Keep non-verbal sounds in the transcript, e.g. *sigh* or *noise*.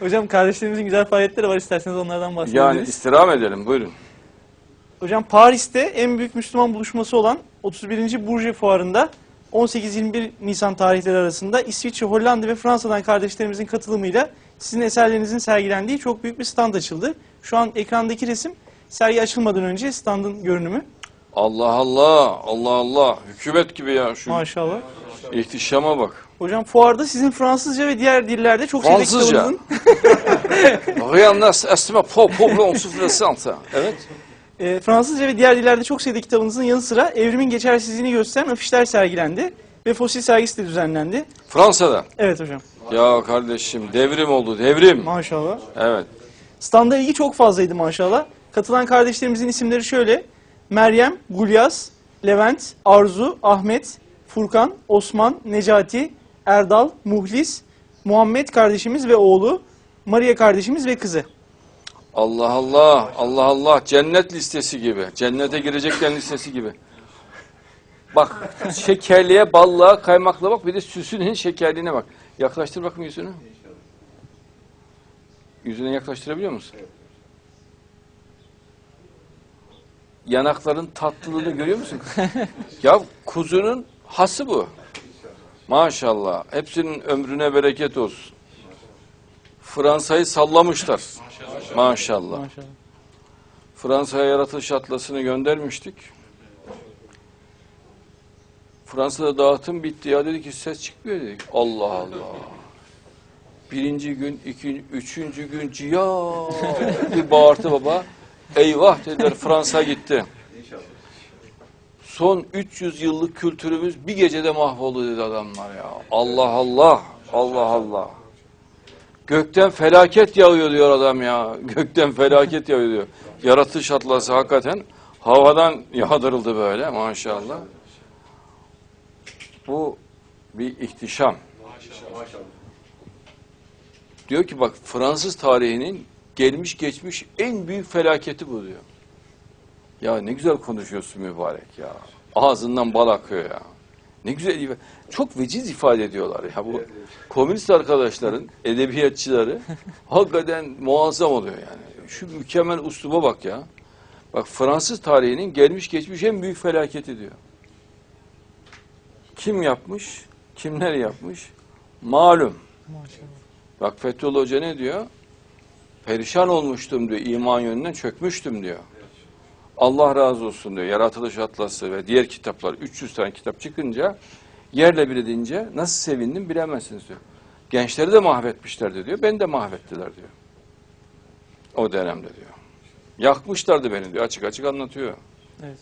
Hocam kardeşlerimizin güzel faaliyetleri var isterseniz onlardan bahsedebiliriz. Yani istirham edelim buyurun. Hocam Paris'te en büyük Müslüman buluşması olan 31. Bourget Fuarı'nda 18-21 Nisan tarihleri arasında İsviçre, Hollanda ve Fransa'dan kardeşlerimizin katılımıyla sizin eserlerinizin sergilendiği çok büyük bir stand açıldı. Şu an ekrandaki resim sergi açılmadan önce standın görünümü. Allah Allah, Allah Allah. Hükümet gibi ya şu Maşallah. ihtişama bak. Hocam fuarda sizin Fransızca ve diğer dillerde çok sayıda Fransızca. kitabınızın Rien n'est estima po problème souffrance. Evet. e, Fransızca ve diğer dillerde çok sayıda kitabınızın yanı sıra evrimin geçersizliğini gösteren afişler sergilendi ve fosil sergisi de düzenlendi. Fransa'da. Evet hocam. Ya kardeşim devrim oldu devrim. Maşallah. Evet. Standa ilgi çok fazlaydı maşallah. Katılan kardeşlerimizin isimleri şöyle. Meryem, Gulyaz, Levent, Arzu, Ahmet, Furkan, Osman, Necati, Erdal, Muhlis, Muhammed kardeşimiz ve oğlu, Maria kardeşimiz ve kızı. Allah Allah, Allah Allah. Cennet listesi gibi. Cennete gireceklerin listesi gibi. Bak şekerliğe, ballığa, kaymakla bak. Bir de süsünün şekerliğine bak. Yaklaştır bakayım yüzünü. Yüzüne yaklaştırabiliyor musun? Yanakların tatlılığını görüyor musun? *laughs* ya kuzunun hası bu. Maşallah. Hepsinin ömrüne bereket olsun. Fransa'yı sallamışlar. Maşallah. Maşallah. Fransa'ya yaratılış atlasını göndermiştik. Fransa'da dağıtım bitti ya dedi ki ses çıkmıyor dedik. Allah Allah. Birinci gün, ikinci, üçüncü gün ciya *laughs* bir bağırtı baba. Eyvah dediler Fransa gitti. Son 300 yıllık kültürümüz bir gecede mahvoldu dedi adamlar ya. Allah Allah, Allah Allah. Gökten felaket yağıyor diyor adam ya. Gökten felaket yağıyor diyor. Yaratış atlası hakikaten havadan yağdırıldı böyle maşallah. Bu bir ihtişam. Diyor ki bak Fransız tarihinin gelmiş geçmiş en büyük felaketi bu diyor. Ya ne güzel konuşuyorsun mübarek ya. Ağzından bal akıyor ya. Ne güzel çok veciz ifade ediyorlar ya bu komünist arkadaşların *laughs* edebiyatçıları hakikaten muazzam oluyor yani. Şu mükemmel usluba bak ya. Bak Fransız tarihinin gelmiş geçmiş en büyük felaketi diyor. Kim yapmış? Kimler yapmış? Malum. Bak Fethullah Hoca ne diyor? Perişan olmuştum diyor, iman yönünden çökmüştüm diyor. Allah razı olsun diyor. Yaratılış Atlası ve diğer kitaplar 300 tane kitap çıkınca yerle bir edince nasıl sevindim bilemezsiniz diyor. Gençleri de mahvetmişlerdi diyor. Beni de mahvettiler diyor. O dönemde diyor. Yakmışlardı beni diyor. Açık açık anlatıyor. Evet.